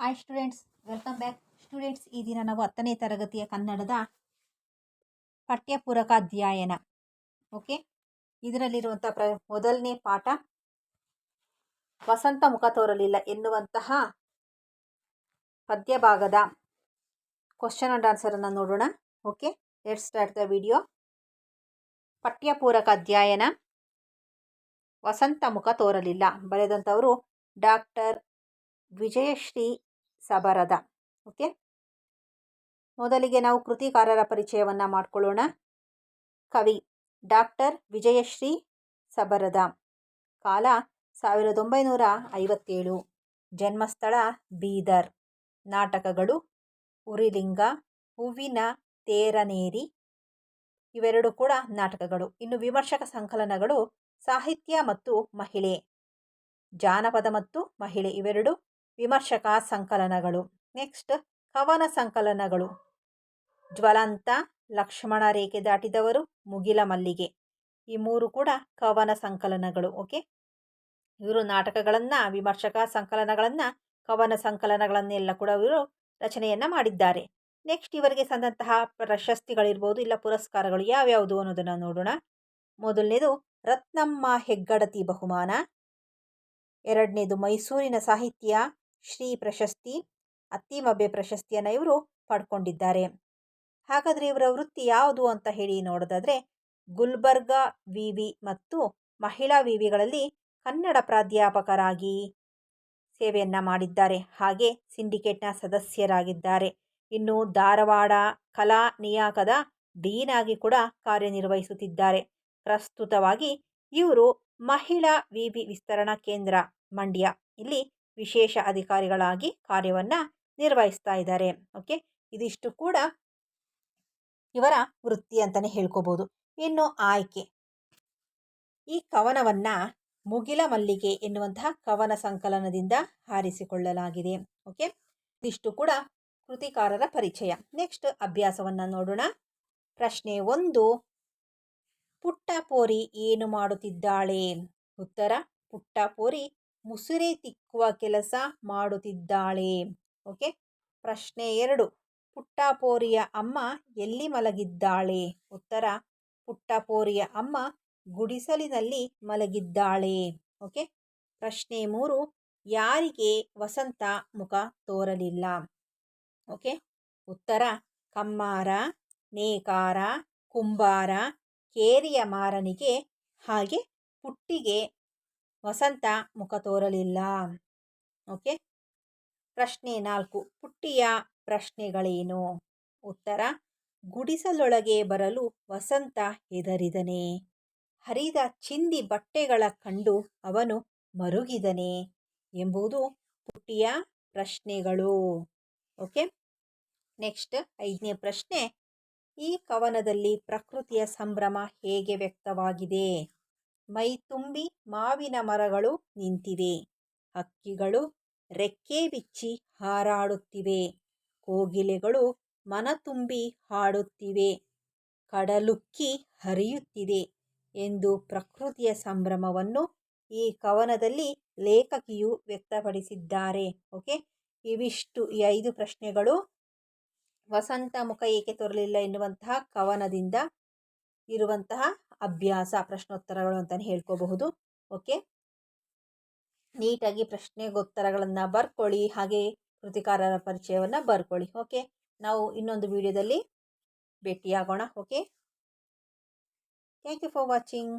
Hi students welcome back students ಈ ದಿನ ನಾವು ಹತ್ತನೇ ತರಗತಿಯ ಕನ್ನಡದ ಪಠ್ಯಪೂರಕ ಅಧ್ಯಯನ. ಓಕೆ ಇದರಲ್ಲಿರುವಂಥ ಪ್ರ, ಮೊದಲನೇ ಪಾಠ. ವಸಂತ ಮುಖ ತೋರಲಿಲ್ಲ ಎನ್ನುವಂತಹ ಪದ್ಯಭಾಗದ ಕ್ವಶನ್ ಅಂಡ್ ಆನ್ಸರನ್ನು ನೋಡೋಣ. Okay let start the video ಪಠ್ಯಪೂರಕ ಅಧ್ಯಯನ. ವಸಂತ ಮುಖ ತೋರಲಿಲ್ಲ. ಬರೆದಂಥವರು ಡಾಕ್ಟರ್ ವಿಜಯಶ್ರೀ ಸಬರದ. ಓಕೆ? ಮೊದಲಿಗೆ ನಾವು ಕೃತಿಕಾರರ ಪರಿಚಯವನ್ನು ಮಾಡಿಕೊಳ್ಳೋಣ. ಕವಿ ಡಾಕ್ಟರ್ ವಿಜಯಶ್ರೀ ಸಬರದ. ಕಾಲ ಸಾವಿರದ ಒಂಬೈನೂರ ಐವತ್ತೇಳು. ಜನ್ಮಸ್ಥಳ ಬೀದರ್. ನಾಟಕಗಳು ಉರಿಲಿಂಗ ಹೂವಿನ ತೇರನೇರಿ, ಇವೆರಡು ಕೂಡ ನಾಟಕಗಳು. ಇನ್ನು ವಿಮರ್ಶಕ ಸಂಕಲನಗಳು ಸಾಹಿತ್ಯ ಮತ್ತು ಮಹಿಳೆ. ಜಾನಪದ ಮತ್ತು ಮಹಿಳೆ ಇವೆರಡು ವಿಮರ್ಶಕ ಸಂಕಲನಗಳು. ನೆಕ್ಸ್ಟ್, ಕವನ ಸಂಕಲನಗಳು. ಜ್ವಲಂತ ಲಕ್ಷ್ಮಣ ರೇಖೆ ದಾಟಿದವರು ಮುಗಿಲ ಮಲ್ಲಿಗೆ. ಈ ಮೂರು ಕೂಡ ಕವನ ಸಂಕಲನಗಳು, ಓಕೆ? ಇವರು ನಾಟಕಗಳನ್ನು, ವಿಮರ್ಶಕ ಸಂಕಲನಗಳನ್ನು, ಕವನ ಸಂಕಲನಗಳನ್ನೆಲ್ಲ ಕೂಡ ಇವರು ರಚನೆಯನ್ನು ಮಾಡಿದ್ದಾರೆ. ನೆಕ್ಸ್ಟ್ ಇವರಿಗೆ ಸಂದಂತಹ ಪ್ರಶಸ್ತಿಗಳಿರ್ಬೋದು, ಇಲ್ಲ ಪುರಸ್ಕಾರಗಳು ಯಾವ್ಯಾವುದು ಅನ್ನೋದನ್ನು ನೋಡೋಣ. ಮೊದಲನೇದು, ರತ್ನಮ್ಮ ಹೆಗ್ಗಡತಿ ಬಹುಮಾನ. ಎರಡನೇದು, ಮೈಸೂರಿನ ಸಾಹಿತ್ಯ. ಶ್ರೀ ಪ್ರಶಸ್ತಿ ಅತ್ತಿಮಬ್ಬೆ ಪ್ರಶಸ್ತಿಯನ್ನು ಇವರು ಪಡ್ಕೊಂಡಿದ್ದಾರೆ. ಹಾಗಾದರೆ ಇವರ ವೃತ್ತಿ ಯಾವುದು ಅಂತ ಹೇಳಿ ನೋಡೋದಾದರೆ, ಗುಲ್ಬರ್ಗಾ ವಿವಿ ಮತ್ತು ಮಹಿಳಾ ವಿವಿಗಳಲ್ಲಿ ಕನ್ನಡ ಪ್ರಾಧ್ಯಾಪಕರಾಗಿ ಸೇವೆಯನ್ನು ಮಾಡಿದ್ದಾರೆ. ಹಾಗೆ ಸಿಂಡಿಕೇಟ್ನ ಸದಸ್ಯರಾಗಿದ್ದಾರೆ. ಇನ್ನು ಧಾರವಾಡ ಕಲಾ ನಿಯಾಕದ ಡೀನ್ ಆಗಿ ಕೂಡ ಕಾರ್ಯನಿರ್ವಹಿಸುತ್ತಿದ್ದಾರೆ. ಪ್ರಸ್ತುತವಾಗಿ ಇವರು ಮಹಿಳಾ ವಿವಿ ವಿಸ್ತರಣಾ ಕೇಂದ್ರ ಮಂಡ್ಯ. ಇಲ್ಲಿ ವಿಶೇಷ ಅಧಿಕಾರಿಗಳಾಗಿ ಕಾರ್ಯವನ್ನು ನಿರ್ವಹಿಸ್ತಾ ಇದ್ದಾರೆ. ಓಕೆ? ಇದಿಷ್ಟು ಕೂಡ ಇವರ ವೃತ್ತಿ ಅಂತಲೇ ಹೇಳ್ಕೋಬೋದು. ಇನ್ನು ಆಯ್ಕೆ. ಈ ಕವನವನ್ನು ಮುಗಿಲ ಮಲ್ಲಿಗೆ ಎನ್ನುವಂತಹ ಕವನ ಸಂಕಲನದಿಂದ ಹಾರಿಸಿಕೊಳ್ಳಲಾಗಿದೆ. ಓಕೆ? ಇದಿಷ್ಟು ಕೂಡ ಕೃತಿಕಾರರ ಪರಿಚಯ. ನೆಕ್ಸ್ಟ್ ಅಭ್ಯಾಸವನ್ನು ನೋಡೋಣ. ಪ್ರಶ್ನೆ ಒಂದು. ಪುಟ್ಟ ಪೋರಿ ಏನು ಮಾಡುತ್ತಿದ್ದಾಳೆ? ಉತ್ತರ, ಪುಟ್ಟ ಪೋರಿ ಮುಸುರೆ ತಿಕ್ಕುವ ಕೆಲಸ ಮಾಡುತ್ತಿದ್ದಾಳೆ. ಓಕೆ? ಪ್ರಶ್ನೆ ಎರಡು. ಪುಟ್ಟಪೋರಿಯ ಅಮ್ಮ ಎಲ್ಲಿ ಮಲಗಿದ್ದಾಳೆ? ಉತ್ತರ, ಪುಟ್ಟಪೋರಿಯ ಅಮ್ಮ ಗುಡಿಸಲಿನಲ್ಲಿ ಮಲಗಿದ್ದಾಳೆ. ಓಕೆ? ಪ್ರಶ್ನೆ ಮೂರು. ಯಾರಿಗೆ ವಸಂತ ಮುಖ ತೋರಲಿಲ್ಲ? ಓಕೆ? ಉತ್ತರ, ಕಮ್ಮಾರ, ನೇಕಾರ, ಕುಂಬಾರ, ಕೇರಿಯ ಮಾರನಿಗೆ, ಹಾಗೆ ಪುಟ್ಟಿಗೆ ವಸಂತ ಮುಖ ತೋರಲಿಲ್ಲ. ಓಕೆ. ಪ್ರಶ್ನೆ ನಾಲ್ಕು. ಪುಟ್ಟಿಯ ಪ್ರಶ್ನೆಗಳೇನು? ಉತ್ತರ, ಗುಡಿಸಲೊಳಗೆ ಬರಲು ವಸಂತ ಹೆದರಿದನೆ. ಹರಿದ ಚಿಂದಿ ಬಟ್ಟೆಗಳ ಕಂಡು ಅವನು ಮರುಗಿದನೆ ಎಂಬುದು ಪುಟ್ಟಿಯ ಪ್ರಶ್ನೆಗಳು. ಓಕೆ. ನೆಕ್ಸ್ಟ್ ಐದನೇ ಪ್ರಶ್ನೆ. ಈ ಕವನದಲ್ಲಿ ಪ್ರಕೃತಿಯ ಸಂಭ್ರಮ ಹೇಗೆ ವ್ಯಕ್ತವಾಗಿದೆ? ಮೈ ತುಂಬಿ ಮಾವಿನ ಮರಗಳು ನಿಂತಿವೆ. ಹಕ್ಕಿಗಳು ರೆಕ್ಕೆ ಬಿಚ್ಚಿ ಹಾರಾಡುತ್ತಿವೆ. ಕೋಗಿಲೆಗಳು ಮನ ತುಂಬಿ ಹಾಡುತ್ತಿವೆ. ಕಡಲುಕ್ಕಿ ಹರಿಯುತ್ತಿದೆ ಎಂದು ಪ್ರಕೃತಿಯ ಸಂಭ್ರಮವನ್ನು ಈ ಕವನದಲ್ಲಿ ಲೇಖಕಿಯು ವ್ಯಕ್ತಪಡಿಸಿದ್ದಾರೆ. ಓಕೆ? ಇವಿಷ್ಟು ಈ ಐದು ಪ್ರಶ್ನೆಗಳು. ವಸಂತ ಮುಖ ಏಕೆ ತೋರಲಿಲ್ಲ ಎನ್ನುವಂತಹ ಕವನದಿಂದ ಇರುವಂತಹ ಅಭ್ಯಾಸ, ಪ್ರಶ್ನೋತ್ತರಗಳು ಅಂತಲೇ ಹೇಳ್ಕೋಬಹುದು. ಓಕೆ ನೀಟಾಗಿ ಪ್ರಶ್ನೆಗೋತ್ತರಗಳನ್ನು ಬರ್ಕೊಳ್ಳಿ, ಹಾಗೆ ಕೃತಿಕಾರರ ಪರಿಚಯವನ್ನು ಬರ್ಕೊಳ್ಳಿ. ಓಕೆ ನಾವು ಇನ್ನೊಂದು ವಿಡಿಯೋದಲ್ಲಿ ಭೇಟಿಯಾಗೋಣ. Okay thank you for watching